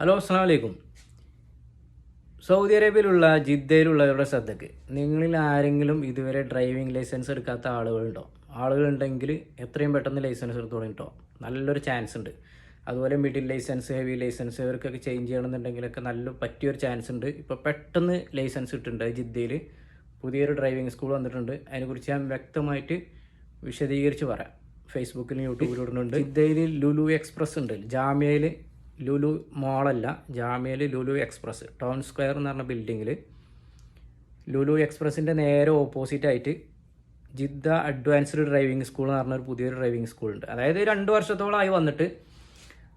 Hello അസ്സാം വലൈക്കും Saudi അറേബ്യയിലുള്ള ജിദ്ദയിലുള്ളവരുടെ ശ്രദ്ധയ്ക്ക് നിങ്ങളിൽ ആരെങ്കിലും ഇതുവരെ ഡ്രൈവിംഗ് ലൈസൻസ് എടുക്കാത്ത ആളുകളുണ്ടോ? ആളുകളുണ്ടെങ്കിൽ എത്രയും പെട്ടെന്ന് ലൈസൻസ് എടുത്തു തുടങ്ങിട്ടോ. നല്ലൊരു ചാൻസ് ഉണ്ട്. അതുപോലെ മിഡിൽ ലൈസൻസ് ഹെവി ലൈസൻസ് ഇവർക്കൊക്കെ ചേഞ്ച് ചെയ്യണമെന്നുണ്ടെങ്കിലൊക്കെ നല്ല പറ്റിയൊരു ചാൻസ് ഉണ്ട്. ഇപ്പോൾ പെട്ടെന്ന് ലൈസൻസ് കിട്ടുന്നുണ്ട്. ജിദ്ദയിൽ പുതിയൊരു ഡ്രൈവിംഗ് സ്കൂൾ വന്നിട്ടുണ്ട്. അതിനെക്കുറിച്ച് ഞാൻ വ്യക്തമായിട്ട് വിശദീകരിച്ച് പറയാം. ഫേസ്ബുക്കിലും യൂട്യൂബിലും ഇടുന്നുണ്ട്. ജിദ്ദയിൽ ലുലു എക്സ്പ്രസ് ഉണ്ട്. ജാമ്യയിൽ ലുലു മോളല്ല ജാമ്യയിൽ ലുലു എക്സ്പ്രസ് ടൗൺ സ്ക്വയർ എന്ന് പറഞ്ഞ ബിൽഡിങ്ങിൽ ലുലു എക്സ്പ്രസിന്റെ നേരെ ഓപ്പോസിറ്റായിട്ട് ജിദ്ദ അഡ്വാൻസ്ഡ് ഡ്രൈവിംഗ് സ്കൂൾ എന്ന് പറഞ്ഞൊരു പുതിയൊരു ഡ്രൈവിംഗ് സ്കൂളുണ്ട് അതായത് രണ്ട് വർഷത്തോളമായി വന്നിട്ട്.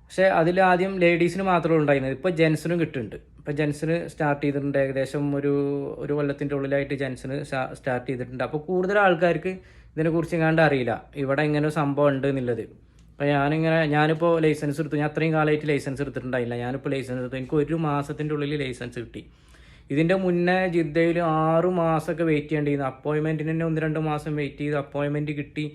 പക്ഷേ അതിൽ ആദ്യം ലേഡീസിന് മാത്രമേ ഉണ്ടായിരുന്നത് ഇപ്പോൾ ജെൻസിനും കിട്ടുന്നുണ്ട്. ഇപ്പോൾ ജെൻസിന് സ്റ്റാർട്ട് ചെയ്തിട്ടുണ്ട്. ഏകദേശം ഒരു ഒരു കൊല്ലത്തിന്റെ ഉള്ളിലായിട്ട് ജെൻസിന് സ്റ്റാർട്ട് ചെയ്തിട്ടുണ്ട്. അപ്പോൾ കൂടുതൽ ആൾക്കാർക്ക് ഇതിനെക്കുറിച്ച് എങ്ങാണ്ട് അറിയില്ല. ഇവിടെ ഇങ്ങനെ സംഭവം ഉണ്ട് എന്നുള്ളത്. അപ്പോൾ ഞാനിങ്ങനെ ഞാനിപ്പോൾ ലൈസൻസ് എടുത്തു. ഞാൻ അത്രയും കാലമായിട്ട് ലൈസൻസ് എടുത്തിട്ടുണ്ടായില്ല. ഞാനിപ്പോൾ ലൈസൻസ് എടുത്തു. എനിക്ക് ഒരു മാസത്തിന്റെ ഉള്ളിൽ ലൈസൻസ് കിട്ടി. ഇതിന്റെ മുന്നേ ജിദ്ദയിൽ ആറ് മാസമൊക്കെ വെയിറ്റ് ചെയ്യേണ്ടിയിരുന്നു. അപ്പോയിൻമെന്റിന് തന്നെ ഒന്ന് രണ്ട് മാസം വെയിറ്റ് ചെയ്ത്. അപ്പോയിൻമെന്റ് കിട്ടി.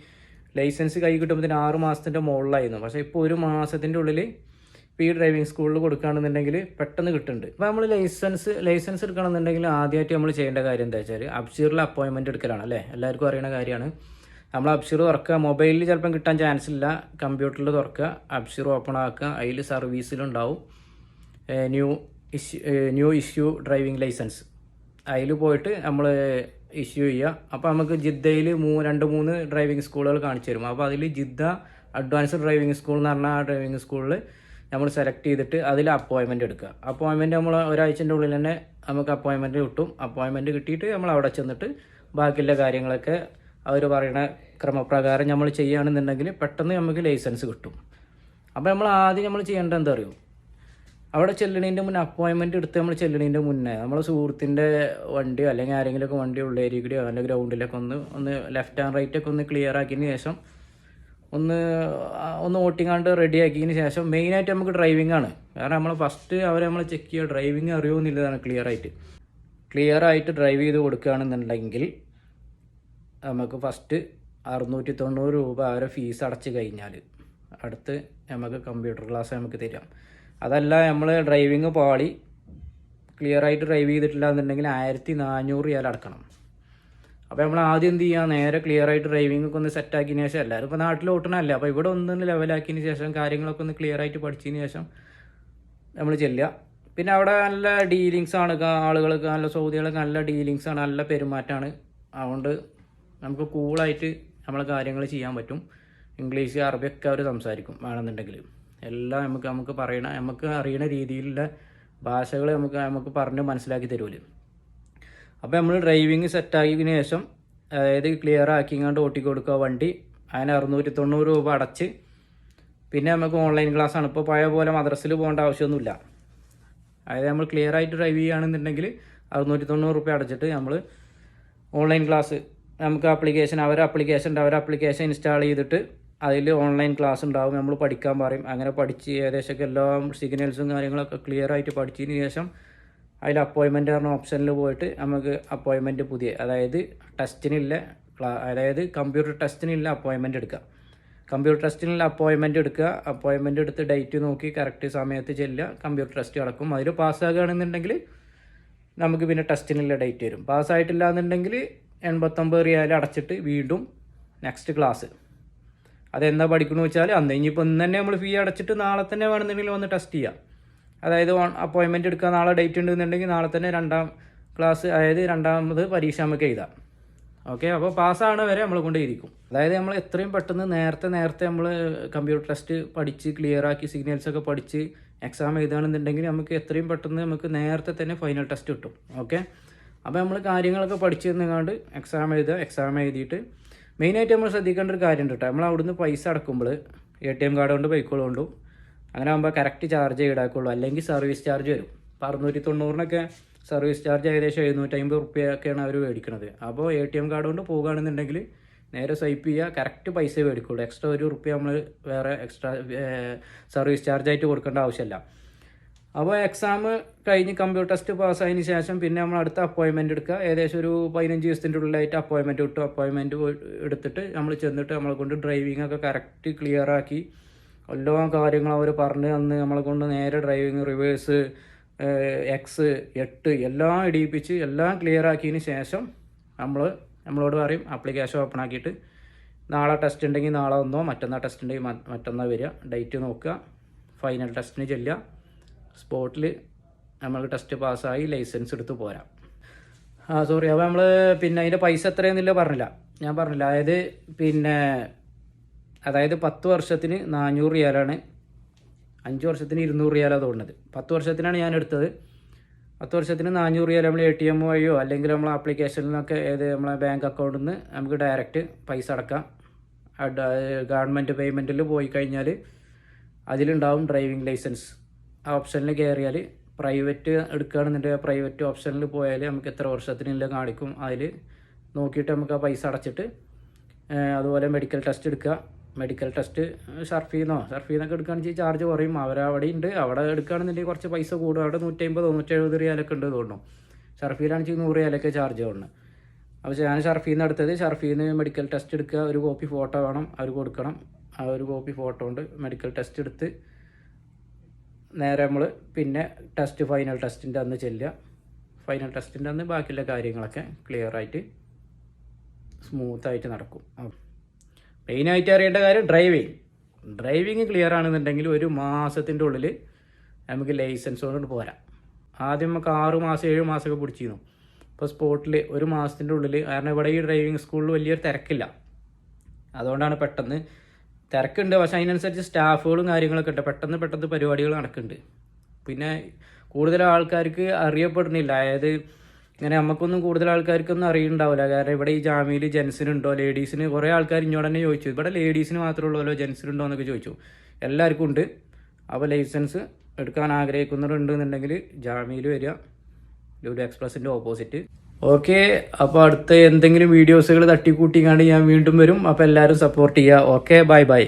ലൈസൻസ് കൈ കിട്ടുമ്പോഴത്തേന് ആറ് മാസത്തിന്റെ മുകളിലായിരുന്നു. പക്ഷേ ഇപ്പോൾ ഒരു മാസത്തിന്റെ ഉള്ളിൽ ഇപ്പോൾ ഈ ഡ്രൈവിംഗ് സ്കൂളിൽ കൊടുക്കുകയാണെന്നുണ്ടെങ്കിൽ പെട്ടെന്ന് കിട്ടുന്നുണ്ട്. ഇപ്പോൾ നമ്മൾ ലൈസൻസ് ലൈസൻസ് എടുക്കണമെന്നുണ്ടെങ്കിൽ ആദ്യമായിട്ട് നമ്മൾ ചെയ്യേണ്ട കാര്യം എന്താ വെച്ചാൽ അബ്ഷീറിൽ അപ്പോയിൻമെന്റ് എടുക്കലാണ് അല്ലേ? എല്ലാവർക്കും അറിയുന്ന കാര്യമാണ്. നമ്മൾ അബ്ഷീർ തുറക്കുക. മൊബൈലിൽ ചിലപ്പം കിട്ടാൻ ചാൻസ് ഇല്ല. കമ്പ്യൂട്ടറിൽ തുറക്കുക. അബ്ഷീർ ഓപ്പൺ ആക്കുക. അതിൽ സർവീസിലുണ്ടാവും new issue new issue driving licence അതിൽ പോയിട്ട് നമ്മൾ ഇഷ്യൂ ചെയ്യുക. അപ്പോൾ നമുക്ക് ജിദ്ദയിൽ മൂ രണ്ട് മൂന്ന് ഡ്രൈവിംഗ് സ്കൂളുകൾ കാണിച്ചു തരും. അപ്പോൾ അതിൽ ജിദ്ദ അഡ്വാൻസ്ഡ് ഡ്രൈവിംഗ് സ്കൂൾ എന്ന് പറഞ്ഞാൽ ആ ഡ്രൈവിംഗ് സ്കൂളിൽ നമ്മൾ സെലക്ട് ചെയ്തിട്ട് അതിൽ അപ്പോയിൻമെന്റ് എടുക്കുക. അപ്പോയിൻമെന്റ് നമ്മൾ ഒരാഴ്ചന്റെ ഉള്ളിൽ തന്നെ നമുക്ക് അപ്പോയിൻമെന്റ് കിട്ടും. അപ്പോയിൻമെന്റ് കിട്ടിയിട്ട് നമ്മൾ അവിടെ ചെന്നിട്ട് ബാക്കിയുള്ള കാര്യങ്ങളൊക്കെ അവർ പറയുന്ന ക്രമപ്രകാരം നമ്മൾ ചെയ്യുകയാണെന്നുണ്ടെങ്കിൽ പെട്ടെന്ന് നമുക്ക് ലൈസൻസ് കിട്ടും. അപ്പോൾ നമ്മൾ ആദ്യം നമ്മൾ ചെയ്യേണ്ടത് എന്താ അറിയോ? അവിടെ ചെല്ലണീന്റെ മുന്നേ അപ്പോയിൻമെന്റ് എടുത്ത് നമ്മൾ ചെല്ലണീന്റെ മുന്നേ നമ്മളെ സുഹൃത്തിന്റെ വണ്ടിയോ അല്ലെങ്കിൽ ആരെങ്കിലുമൊക്കെ വണ്ടി ഉള്ള ഏരിയ കൂടിയോ അല്ലെങ്കിൽ ഗ്രൗണ്ടിലൊക്കെ ഒന്ന് ഒന്ന് ലെഫ്റ്റ് ആൻഡ് റൈറ്റ് ഒക്കെ ഒന്ന് ക്ലിയർ ആക്കിയതിന് ശേഷം ഒന്ന് ഒന്ന് ഓട്ടിങ്ങാണ്ട് റെഡി ആക്കിയതിന് ശേഷം മെയിനായിട്ട് നമുക്ക് ഡ്രൈവിംഗ് ആണ്. കാരണം നമ്മൾ ഫസ്റ്റ് അവരെ നമ്മൾ ചെക്ക് ചെയ്യുക ഡ്രൈവിംഗ് അറിയുമോ എന്നുള്ളതാണ് ക്ലിയർ ആയിട്ട്. ക്ലിയർ ആയിട്ട് ഡ്രൈവ് ചെയ്ത് കൊടുക്കുകയാണെന്നുണ്ടെങ്കിൽ നമുക്ക് ഫസ്റ്റ് അറുന്നൂറ്റി തൊണ്ണൂറ് രൂപ അവരെ ഫീസ് അടച്ച് കഴിഞ്ഞാൽ അടുത്ത് നമുക്ക് കമ്പ്യൂട്ടർ ക്ലാസ് നമുക്ക് തരാം. അതല്ല നമ്മൾ ഡ്രൈവിങ് പാളി ക്ലിയർ ആയിട്ട് ഡ്രൈവ് ചെയ്തിട്ടില്ല എന്നുണ്ടെങ്കിൽ ആയിരത്തി നാനൂറ് ഇയാൾ അടക്കണം. അപ്പോൾ നമ്മൾ ആദ്യം എന്ത് ചെയ്യുക നേരെ ക്ലിയർ ആയിട്ട് ഡ്രൈവിംഗ് ഒക്കെ ഒന്ന് സെറ്റാക്കിയതിന് ശേഷം എല്ലാവരും ഇപ്പോൾ നാട്ടിൽ ഓട്ടണമല്ല അപ്പോൾ ഇവിടെ ഒന്ന് ലെവലാക്കിയതിന് ശേഷം കാര്യങ്ങളൊക്കെ ഒന്ന് ക്ലിയർ ആയിട്ട് പഠിച്ചതിന് ശേഷം നമ്മൾ ചെല്ലുക. പിന്നെ അവിടെ നല്ല ഡീലിങ്സ് ആണ് ആളുകൾക്ക് നല്ല സൗദികളൊക്കെ നല്ല ഡീലിങ്സ് ആണ് നല്ല പെരുമാറ്റമാണ്. അതുകൊണ്ട് നമുക്ക് കൂളായിട്ട് നമ്മളെ കാര്യങ്ങൾ ചെയ്യാൻ പറ്റും. ഇംഗ്ലീഷ് അറബിയൊക്കെ അവർ സംസാരിക്കും വേണമെന്നുണ്ടെങ്കിൽ എല്ലാം നമുക്ക് നമുക്ക് പറയണ നമുക്ക് അറിയണ രീതിയിലുള്ള ഭാഷകൾ നമുക്ക് നമുക്ക് പറഞ്ഞ് മനസ്സിലാക്കി തരുമല്ലോ അപ്പോൾ നമ്മൾ ഡ്രൈവിങ് സെറ്റാക്കിയതിന് ശേഷം അതായത് ക്ലിയർ ആക്കിങ്ങാണ്ട് ഓട്ടി കൊടുക്കുക വണ്ടി അതിന് അറുന്നൂറ്റി തൊണ്ണൂറ് രൂപ അടച്ച്. പിന്നെ നമുക്ക് ഓൺലൈൻ ക്ലാസ് ആണ്. ഇപ്പോൾ പഴയ പോലെ മദ്രസിൽ പോകേണ്ട ആവശ്യമൊന്നുമില്ല. അതായത് നമ്മൾ ക്ലിയർ ആയിട്ട് ഡ്രൈവ് ചെയ്യുകയാണെന്നുണ്ടെങ്കിൽ അറുന്നൂറ്റി തൊണ്ണൂറ് രൂപ അടച്ചിട്ട് നമ്മൾ ഓൺലൈൻ ക്ലാസ് നമുക്ക് ആപ്ലിക്കേഷൻ അവർ ആപ്ലിക്കേഷൻ ഉണ്ട് അവരെ ആപ്ലിക്കേഷൻ ഇൻസ്റ്റാൾ ചെയ്തിട്ട് അതിൽ ഓൺലൈൻ ക്ലാസ് ഉണ്ടാവും. നമ്മൾ പഠിക്കാൻ പറയും. അങ്ങനെ പഠിച്ച് ഏകദേശമൊക്കെ എല്ലാം സിഗ്നൽസും കാര്യങ്ങളൊക്കെ ക്ലിയർ ആയിട്ട് പഠിച്ചതിന് ശേഷം അതിൽ അപ്പോയിൻമെന്റ് പറഞ്ഞ ഓപ്ഷനിൽ പോയിട്ട് നമുക്ക് അപ്പോയിൻമെന്റ് പുതിയ അതായത് ടെസ്റ്റിനില്ല അതായത് കമ്പ്യൂട്ടർ ടെസ്റ്റിനില്ല അപ്പോയിൻമെന്റ് എടുക്കുക. കമ്പ്യൂട്ടർ ടെസ്റ്റിനുള്ള അപ്പോയിൻമെന്റ് എടുക്കുക. അപ്പോയിൻമെന്റ് എടുത്ത് ഡേറ്റ് നോക്കി കറക്റ്റ് സമയത്ത് ചെല്ലുക. കമ്പ്യൂട്ടർ ടെസ്റ്റ് നടക്കും. അതിൽ പാസ്സാകുകയാണെന്നുണ്ടെങ്കിൽ നമുക്ക് പിന്നെ ടെസ്റ്റിനുള്ള ഡേറ്റ് വരും. പാസ്സായിട്ടില്ല എന്നുണ്ടെങ്കിൽ എൺപത്തൊമ്പത് റിയാൽ അടച്ചിട്ട് വീണ്ടും നെക്സ്റ്റ് ക്ലാസ് അതെന്താ പഠിക്കണമെന്ന് വെച്ചാൽ അന്ന് ഇനിയിപ്പോൾ ഇന്ന് തന്നെ നമ്മൾ ഫീ അടച്ചിട്ട് നാളെ തന്നെ വേണമെന്നുണ്ടെങ്കിൽ വന്ന് ടെസ്റ്റ് ചെയ്യാം. അതായത് അപ്പോയിൻമെന്റ് എടുക്കുക നാളെ ഡേറ്റ് ഉണ്ടെന്നുണ്ടെങ്കിൽ നാളെ തന്നെ രണ്ടാം ക്ലാസ് അതായത് രണ്ടാമത് പരീക്ഷ നമുക്ക് എഴുതാം. ഓക്കെ അപ്പോൾ പാസ്സാണ് വരെ നമ്മൾ കൊണ്ട് ഇരിക്കും അതായത് നമ്മൾ എത്രയും പെട്ടെന്ന് നേരത്തെ നേരത്തെ നമ്മൾ കമ്പ്യൂട്ടർ ടെസ്റ്റ് പഠിച്ച് ക്ലിയർ ആക്കി സിഗ്നൽസ് ഒക്കെ പഠിച്ച് എക്സാം എഴുതുകയാണെന്നുണ്ടെങ്കിൽ നമുക്ക് എത്രയും പെട്ടെന്ന് നമുക്ക് നേരത്തെ തന്നെ ഫൈനൽ ടെസ്റ്റ് കിട്ടും. ഓക്കെ അപ്പോൾ നമ്മൾ കാര്യങ്ങളൊക്കെ പഠിച്ചു നിന്നുകൊണ്ട് എക്സാം എഴുതുക എക്സാം എഴുതിയിട്ട് മെയിനായിട്ട് നമ്മൾ ശ്രദ്ധിക്കേണ്ട ഒരു കാര്യം ഉണ്ട് കേട്ടോ നമ്മൾ അവിടുന്ന് പൈസ അടക്കുമ്പോൾ എ ടി എം കാർഡ് കൊണ്ട് ബൈക്കുകൾ കൊണ്ടും. അങ്ങനെ ആകുമ്പോൾ കറക്റ്റ് ചാർജ് ഈടാക്കുള്ളൂ. അല്ലെങ്കിൽ സർവീസ് ചാർജ് വരും. ഇപ്പോൾ അറുന്നൂറ്റി തൊണ്ണൂറിനൊക്കെ സർവീസ് ചാർജ് ഏകദേശം എഴുന്നൂറ്റമ്പത് റുപ്യൊക്കെയാണ് അവർ മേടിക്കുന്നത് അപ്പോൾ എ ടി എം കാർഡ് കൊണ്ട് പോകുകയാണെന്നുണ്ടെങ്കിൽ നേരെ സ്വൈപ്പ് ചെയ്യുക കറക്റ്റ് പൈസ മേടിക്കുള്ളൂ. എക്സ്ട്രാ ഒരു റുപ്യ നമ്മൾ വേറെ എക്സ്ട്രാ സർവീസ് ചാർജ് ആയിട്ട് കൊടുക്കേണ്ട ആവശ്യമില്ല അപ്പോൾ എക്സാം കഴിഞ്ഞ് കമ്പ്യൂട്ടർ ടെസ്റ്റ് പാസ്സായതിന് ശേഷം പിന്നെ നമ്മൾ അടുത്ത അപ്പോയിൻമെന്റ് എടുക്കുക. ഏകദേശം ഒരു പതിനഞ്ച് ദിവസത്തിന്റെ ഉള്ളിലായിട്ട് അപ്പോയിൻമെന്റ് കിട്ടും അപ്പോയിൻമെന്റ് എടുത്തിട്ട് നമ്മൾ ചെന്നിട്ട് നമ്മളെ കൊണ്ട് ഡ്രൈവിംഗ് ഒക്കെ കറക്റ്റ് ക്ലിയർ ആക്കി. എല്ലാ കാര്യങ്ങളും അവർ പറഞ്ഞ് തന്ന് നമ്മളെ കൊണ്ട് നേരെ ഡ്രൈവിംഗ് റിവേഴ്സ് എക്സ് എട്ട് എല്ലാം ഇടിയിപ്പിച്ച് എല്ലാം ക്ലിയർ ആക്കിയതിന് ശേഷം നമ്മൾ നമ്മളോട് പറയും ആപ്ലിക്കേഷൻ ഓപ്പൺ ആക്കിയിട്ട് നാളെ ടെസ്റ്റ് ഉണ്ടെങ്കിൽ നാളെ വന്നോ മറ്റന്നാൾ ടെസ്റ്റ് ഉണ്ടെങ്കിൽ മറ്റന്നാൾ വരിക. ഡേറ്റ് നോക്കുക. ഫൈനൽ ടെസ്റ്റിന് ചെല്ലുക. സ്പോട്ടിൽ നമ്മൾക്ക് ടെസ്റ്റ് പാസ്സായി ലൈസൻസ് എടുത്ത് പോരാം. ആ സോറി അപ്പോൾ നമ്മൾ പിന്നെ അതിന്റെ പൈസ എത്രയെന്നില്ല പറഞ്ഞില്ല. ഞാൻ പറഞ്ഞില്ല. അതായത് പിന്നെ അതായത് പത്ത് വർഷത്തിന് നാനൂറ് റിയാലാണ്. അഞ്ച് വർഷത്തിന് ഇരുന്നൂറ് റിയാലാണ് തോന്നുന്നത്. പത്ത് വർഷത്തിനാണ് ഞാൻ എടുത്തത്. പത്ത് വർഷത്തിന് നാനൂറ് റിയാൽ നമ്മൾ എ ടി എം വഴിയോ അല്ലെങ്കിൽ നമ്മൾ ആപ്ലിക്കേഷനിൽ നിന്നൊക്കെ ഏത് നമ്മളെ ബാങ്ക് അക്കൗണ്ടിൽ നിന്ന് നമുക്ക് ഡയറക്റ്റ് പൈസ അടക്കാം. ഗവൺമെന്റ് പേയ്മെന്റിൽ പോയി കഴിഞ്ഞാൽ അതിലുണ്ടാവും ഡ്രൈവിംഗ് ലൈസൻസ് ഓപ്ഷനിൽ കയറിയാൽ പ്രൈവറ്റ് എടുക്കുകയാണെന്നുണ്ടെങ്കിൽ പ്രൈവറ്റ് ഓപ്ഷനിൽ പോയാൽ നമുക്ക് എത്ര വർഷത്തിനുള്ള കാണിക്കും. അതിൽ നോക്കിയിട്ട് നമുക്ക് ആ പൈസ അടച്ചിട്ട് അതുപോലെ മെഡിക്കൽ ടെസ്റ്റ് എടുക്കുക. മെഡിക്കൽ ടെസ്റ്റ് ഷർഫീന്നോ ഷർഫീന്നൊക്കെ എടുക്കുകയാണെന്ന് വെച്ചാൽ ചാർജ് കുറയും. അവരവിടെ ഉണ്ട് അവിടെ എടുക്കുകയാണെന്നുണ്ടെങ്കിൽ കുറച്ച് പൈസ കൂടും. അവിടെ നൂറ്റമ്പത് നൂറ്റെഴുപത് റിയാലൊക്കെ ഉണ്ട് തോന്നുന്നു. വെച്ചാൽ നൂറ് റിയാലൊക്കെ ചാർജ് തോന്നുന്നു അപ്പോൾ ഞാൻ ഷർഫീന്ന് എടുത്തത് ഷർഫീന്ന് മെഡിക്കൽ ടെസ്റ്റ് എടുക്കുക. ഒരു കോപ്പി ഫോട്ടോ വേണം. അവർ കൊടുക്കണം. ആ ഒരു കോപ്പി ഫോട്ടോ ഉണ്ട് മെഡിക്കൽ ടെസ്റ്റ് എടുത്ത് നേരെ നമ്മൾ പിന്നെ ടെസ്റ്റ് ഫൈനൽ ടെസ്റ്റിന്റെ അന്ന് ചെല്ലുക. ഫൈനൽ ടെസ്റ്റിന്റെ അന്ന് ബാക്കിയുള്ള കാര്യങ്ങളൊക്കെ ക്ലിയർ ആയിട്ട് സ്മൂത്തായിട്ട് നടക്കും. മെയിനായിട്ട് അറിയേണ്ട കാര്യം ഡ്രൈവിങ് ഡ്രൈവിങ് ക്ലിയർ ആണെന്നുണ്ടെങ്കിൽ ഒരു മാസത്തിന്റെ ഉള്ളിൽ നമുക്ക് ലൈസൻസോട് പോരാം. ആദ്യം നമുക്ക് ആറ് മാസം ഏഴ് മാസമൊക്കെ പിടിച്ചിരുന്നു ഇപ്പോൾ സ്പോട്ടിൽ ഒരു മാസത്തിന്റെ ഉള്ളിൽ കാരണം ഇവിടെ ഈ ഡ്രൈവിംഗ് സ്കൂളിൽ വലിയൊരു തിരക്കില്ല. അതുകൊണ്ടാണ് പെട്ടെന്ന് തിരക്കുണ്ട്. പക്ഷെ അതിനനുസരിച്ച് സ്റ്റാഫുകളും കാര്യങ്ങളൊക്കെ ഉണ്ട്. പെട്ടെന്ന് പെട്ടെന്ന് പരിപാടികൾ നടക്കുന്നുണ്ട്. പിന്നെ കൂടുതൽ ആൾക്കാർക്ക് അറിയപ്പെടുന്നില്ല. അതായത് ഇങ്ങനെ നമുക്കൊന്നും കൂടുതൽ ആൾക്കാർക്കൊന്നും അറിയുന്നുണ്ടാവില്ല. കാരണം ഇവിടെ ഈ ജാമ്യയിൽ ജെൻസിനുണ്ടോ ലേഡീസിന്? കുറേ ആൾക്കാർ ഇങ്ങോട്ട് തന്നെ ചോദിച്ചു. ഇവിടെ ലേഡീസിന് മാത്രമേ ഉള്ളൂല്ലോ ജെൻസിനുണ്ടോ എന്നൊക്കെ ചോദിച്ചു. എല്ലാവർക്കും ഉണ്ട്. അപ്പോൾ ലൈസൻസ് എടുക്കാൻ ആഗ്രഹിക്കുന്നവരുണ്ട് എന്നുണ്ടെങ്കിൽ ജാമ്യയിൽ വരിക. ലുലു എക്സ്പ്രസിന്റെ ഓപ്പോസിറ്റ്. ഓക്കെ അപ്പോൾ അടുത്ത എന്തെങ്കിലും വീഡിയോസുകൾ തട്ടിക്കൂട്ടിക്കാണ്ട് ഞാൻ വീണ്ടും വരും. അപ്പോൾ എല്ലാവരും സപ്പോർട്ട് ചെയ്യുക ഓക്കെ ബൈ ബൈ